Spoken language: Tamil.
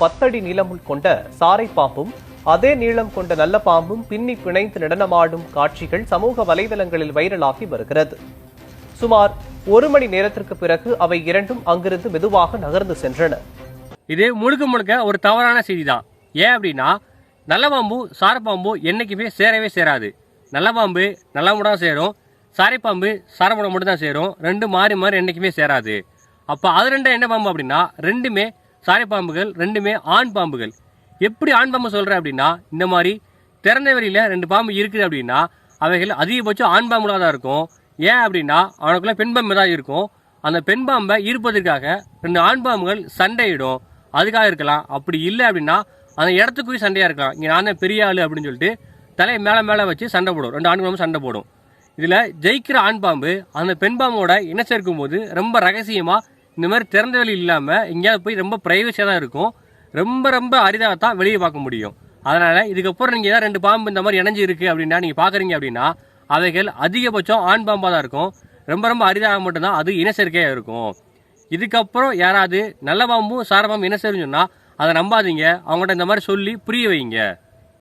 பத்தடி நீளம் கொண்ட சாரை பாம்பும் அதே நீளம் கொண்ட நல்ல பாம்பும் பின்னி பிணைந்து நடனமாடும் காட்சிகள் சமூக வலைதளங்களில் வைரலாகி வருகிறது. சுமார் ஒரு மணி நேரத்திற்கு பிறகு அவை இரண்டும் அங்கிருந்து மெதுவாக நகர்ந்து சென்றன. இது முழுக்க முழுக்க ஒரு தவறான செய்தி தான் ஏன் அப்படின்னா நல்ல பாம்பு சாரப்பாம்பு என்னைக்குமே சேரவே சேராது. நல்ல பாம்பு நல்ல முடம் சேரும். சாரைப்பாம்பு சாரப்படம் மட்டும் தான் சேரும். ரெண்டு மாறி மாறி என்றைக்குமே சேராது. அப்போ அது ரெண்டும் என்ன பாம்பு அப்படின்னா ரெண்டுமே சாரை பாம்புகள் ரெண்டுமே ஆண் பாம்புகள். எப்படி ஆண் பாம்பு சொல்கிறேன் அப்படின்னா இந்த மாதிரி திறந்த வெளியில் ரெண்டு பாம்பு இருக்குது அப்படின்னா அவைகள் அதிகபட்சம் ஆண் பாம்புகளாக தான் இருக்கும். ஏன் அப்படின்னா அவனுக்குள்ள பெண் பாம்பு தான் இருக்கும். அந்த பெண் பாம்பை ஈர்ப்பதற்காக ரெண்டு ஆண் பாம்புகள் சண்டையிடும். அதுக்காக இருக்கலாம். அப்படி இல்லை அப்படின்னா அந்த இடத்துக்கு போய் சண்டையாக இருக்கலாம். இங்கே நான் தான் பெரிய ஆள் அப்படின்னு சொல்லிட்டு தலையை மேலே மேலே வச்சு சண்டை போடும். ரெண்டு ஆண் பாம்பு சண்டை போடும். இதில் ஜெயிக்கிற ஆண் பாம்பு அந்த பெண் பாம்போட இணைச்சிருக்கும் போது ரொம்ப ரகசியமாக இந்த மாதிரி திறந்த வெளி இல்லாமல் எங்கேயாவது போய் ரொம்ப ப்ரைவசியாக தான் இருக்கும். ரொம்ப ரொம்ப அரிதாக தான் வெளியே பார்க்க முடியும். அதனால் இதுக்கப்புறம் நீங்கள் ஏதாவது ரெண்டு பாம்பு இந்த மாதிரி இணைஞ்சு இருக்குது அப்படின்னா நீங்கள் பார்க்குறீங்க அப்படின்னா அவைகள் அதிகபட்சம் ஆண் பாம்பாக தான் இருக்கும். ரொம்ப ரொம்ப அரிதாக மட்டும்தான் அது இனச்சேர்க்கையாக இருக்கும். இதுக்கப்புறம் யாராவது நல்ல பாம்பும் சார பாம்பு இனசேரின்னு சொன்னால் அதை நம்பாதீங்க. அவங்கள்ட்ட இந்த மாதிரி சொல்லி புரிய வைங்க.